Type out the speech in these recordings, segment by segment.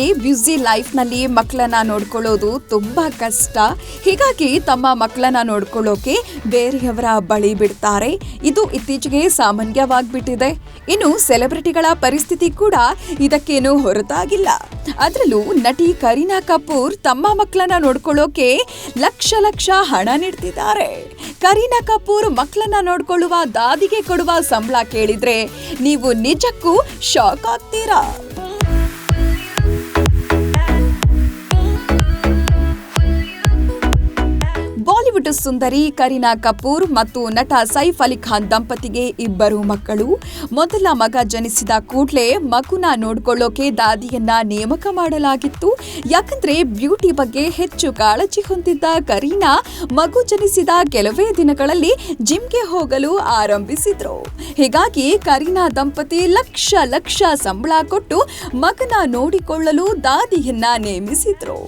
Busy ಲೈಫ್ನಲ್ಲಿ ಮಕ್ಕಳನ್ನ ನೋಡ್ಕೊಳ್ಳೋದು ತುಂಬಾ ಕಷ್ಟ. ಹೀಗಾಗಿ ತಮ್ಮ ಮಕ್ಕಳನ್ನ ನೋಡ್ಕೊಳ್ಳೋಕೆ ಬೇರೆಯವರ ಬಳಿ ಬಿಡ್ತಾರೆ. ಇದು ಇತ್ತೀಚೆಗೆ ಸಾಮಾನ್ಯವಾಗ್ಬಿಟ್ಟಿದೆ. ಇನ್ನು ಸೆಲೆಬ್ರಿಟಿಗಳ ಪರಿಸ್ಥಿತಿ ಕೂಡ ಇದಕ್ಕೇನು ಹೊರತಾಗಿಲ್ಲ. ಅದರಲ್ಲೂ ನಟಿ ಕರೀನಾ ಕಪೂರ್ ತಮ್ಮ ಮಕ್ಕಳನ್ನ ನೋಡ್ಕೊಳ್ಳೋಕೆ ಲಕ್ಷ ಲಕ್ಷ ಹಣ ನೀಡ್ತಿದ್ದಾರೆ. ಕರೀನಾ ಕಪೂರ್ ಮಕ್ಕಳನ್ನ ನೋಡ್ಕೊಳ್ಳುವ ದಾದಿಗೆ ಕೊಡುವ ಸಂಬಳ ಕೇಳಿದ್ರೆ ನೀವು ನಿಜಕ್ಕೂ ಶಾಕ್ ಆಗ್ತೀರಾ? ಬಾಲಿವುಡ್ ಸುಂದರಿ, ಕರೀನಾ ಕಪೂರ್ ಮತ್ತು ನಟ ಸೈಫ್ ಅಲಿ ಖಾನ್ ದಂಪತಿಗೆ ಇಬ್ಬರು ಮಕ್ಕಳು. ಮೊದಲ ಮಗ ಜನಿಸಿದ ಕೂಡಲೇ ಮಗುನ ನೋಡ್ಕೊಳ್ಳೋಕೆ ದಾದಿಯನ್ನ ನೇಮಕ ಮಾಡಲಾಗಿತ್ತು. ಯಾಕಂದ್ರೆ ಬ್ಯೂಟಿ ಬಗ್ಗೆ ಹೆಚ್ಚು ಕಾಳಜಿ ಹೊಂದಿದ್ದ ಕರೀನಾ ಮಗು ಜನಿಸಿದ ಕೆಲವೇ ದಿನಗಳಲ್ಲಿ ಜಿಮ್ಗೆ ಹೋಗಲು ಆರಂಭಿಸಿದ್ರು. ಹೀಗಾಗಿ ಕರೀನಾ ದಂಪತಿ ಲಕ್ಷ ಲಕ್ಷ ಸಂಬಳ ಕೊಟ್ಟು ಮಗನ ನೋಡಿಕೊಳ್ಳಲು ದಾದಿಯನ್ನ ನೇಮಿಸಿದ್ರು.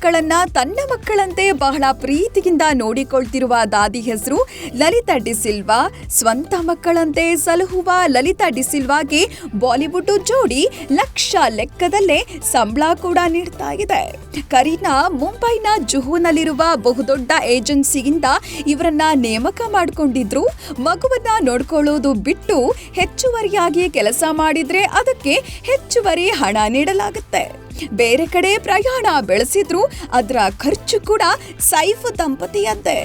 ಮಕ್ಕಳನ್ನ ತನ್ನ ಮಕ್ಕಳಂತೆ ಬಹಳ ಪ್ರೀತಿಯಿಂದ ನೋಡಿಕೊಳ್ತಿರುವ ದಾದಿ ಹೆಸರು ಲಲಿತಾ ಡಿಸಿಲ್ವಾ ಸ್ವಂತ ಮಕ್ಕಳಂತೆ ಸಲಹುವ ಲಲಿತಾ ಡಿಸಿಲ್ವಾಗೆ ಬಾಲಿವುಡ್ ಜೋಡಿ ಲಕ್ಷ ಲೆಕ್ಕದಲ್ಲೇ ಸಂಬಳ ಕೂಡ ನೀಡ್ತಾ ಇದೆ. ಕರೀನಾ ಮುಂಬೈನ ಜುಹುನಲ್ಲಿರುವ ಬಹುದೊಡ್ಡ ಏಜೆನ್ಸಿಯಿಂದ ಇವರನ್ನ ನೇಮಕ ಮಾಡಿಕೊಂಡಿದ್ರು. ಮಗುವನ್ನ ನೋಡ್ಕೊಳ್ಳೋದು ಬಿಟ್ಟು ಹೆಚ್ಚುವರಿಯಾಗಿ ಕೆಲಸ ಮಾಡಿದ್ರೆ ಅದಕ್ಕೆ ಹೆಚ್ಚುವರಿ ಹಣ ನೀಡಲಾಗುತ್ತೆ. ಬೇರೆ ಕಡೆ ಪ್ರಯಾಣ ಬೆಳೆಸಿದ್ರು ಅದರ ಖರ್ಚು ಕೂಡ ಸೈಫ್ ದಂಪತಿಯಂತೆ.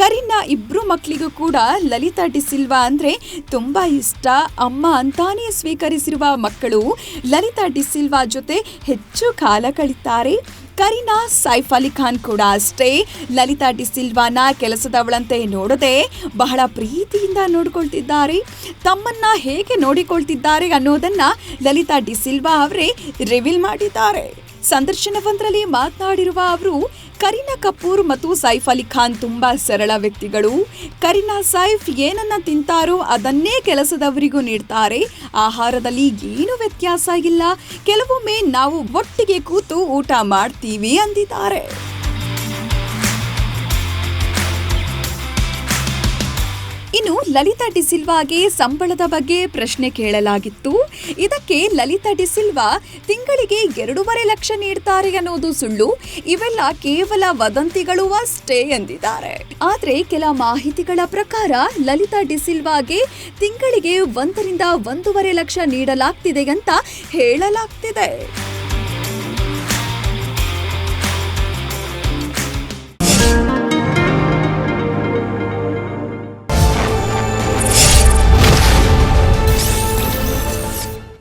ಕರೀನಾ ಇಬ್ರು ಮಕ್ಕಳಿಗೂ ಕೂಡ ಲಲಿತಾ ಡಿಸಿಲ್ವಾ ಅಂದ್ರೆ ತುಂಬಾ ಇಷ್ಟ. ಅಮ್ಮ ಅಂತಾನೇ ಸ್ವೀಕರಿಸಿರುವ ಮಕ್ಕಳು ಲಲಿತಾ ಡಿಸಿಲ್ವಾ ಜೊತೆ ಹೆಚ್ಚು ಕಾಲ ಕಳೀತಾರೆ. ಕರೀನಾ, ಸೈಫ್ ಅಲಿ ಖಾನ್ ಕೂಡ ಅಷ್ಟೇ. ಲಲಿತಾ ಡಿಸಿಲ್ವಾನ ಕೆಲಸದವಳಂತೆ ನೋಡದೆ ಬಹಳ ಪ್ರೀತಿಯಿಂದ ನೋಡಿಕೊಳ್ತಿದ್ದಾರೆ. ತಮ್ಮನ್ನ ಹೇಗೆ ನೋಡಿಕೊಳ್ತಿದ್ದಾರೆ ಅನ್ನೋದನ್ನ ಲಲಿತಾ ಡಿಸಿಲ್ವಾ ಅವರೇ ರಿವೀಲ್ ಮಾಡಿದ್ದಾರೆ. ಸಂದರ್ಶನವೊಂದರಲ್ಲಿ ಮಾತನಾಡಿರುವ ಅವರು, ಕರೀನಾ ಕಪೂರ್ ಮತ್ತು ಸೈಫ್ ಅಲಿ ಖಾನ್ ತುಂಬಾ ಸರಳ ವ್ಯಕ್ತಿಗಳು. ಕರೀನಾ ಸೈಫ್ ಏನನ್ನ ತಿಂತಾರೋ ಅದನ್ನೇ ಕೆಲಸದವರಿಗೂ ನೀಡ್ತಾರೆ. ಆಹಾರದಲ್ಲಿ ಏನು ವ್ಯತ್ಯಾಸ ಇಲ್ಲ. ಕೆಲವೊಮ್ಮೆ ನಾವು ಒಟ್ಟಿಗೆ ಕೂತು ಊಟ ಮಾಡ್ತೀವಿ ಅಂದಿದ್ದಾರೆ. ಲಲಿತಾ ಡಿಸಿಲ್ವಾಗೆ ಸಂಬಳದ ಬಗ್ಗೆ ಪ್ರಶ್ನೆ ಕೇಳಲಾಗಿತ್ತು. ಇದಕ್ಕೆ ಲಲಿತಾ ಡಿಸಿಲ್ವಾ ತಿಂಗಳಿಗೆ ಎರಡೂವರೆ ಲಕ್ಷ ನೀಡ್ತಾರೆ ಅನ್ನೋದು ಸುಳ್ಳು. ಇವೆಲ್ಲ ಕೇವಲ ವದಂತಿಗಳು ಅಷ್ಟೇ ಎಂದಿದ್ದಾರೆ. ಆದರೆ ಕೆಲ ಮಾಹಿತಿಗಳ ಪ್ರಕಾರ ಲಲಿತಾ ಡಿಸಿಲ್ವಾಗೆ ತಿಂಗಳಿಗೆ ಒಂದರಿಂದ ಒಂದೂವರೆ ಲಕ್ಷ ನೀಡಲಾಗ್ತಿದೆ ಅಂತ ಹೇಳಲಾಗ್ತಿದೆ.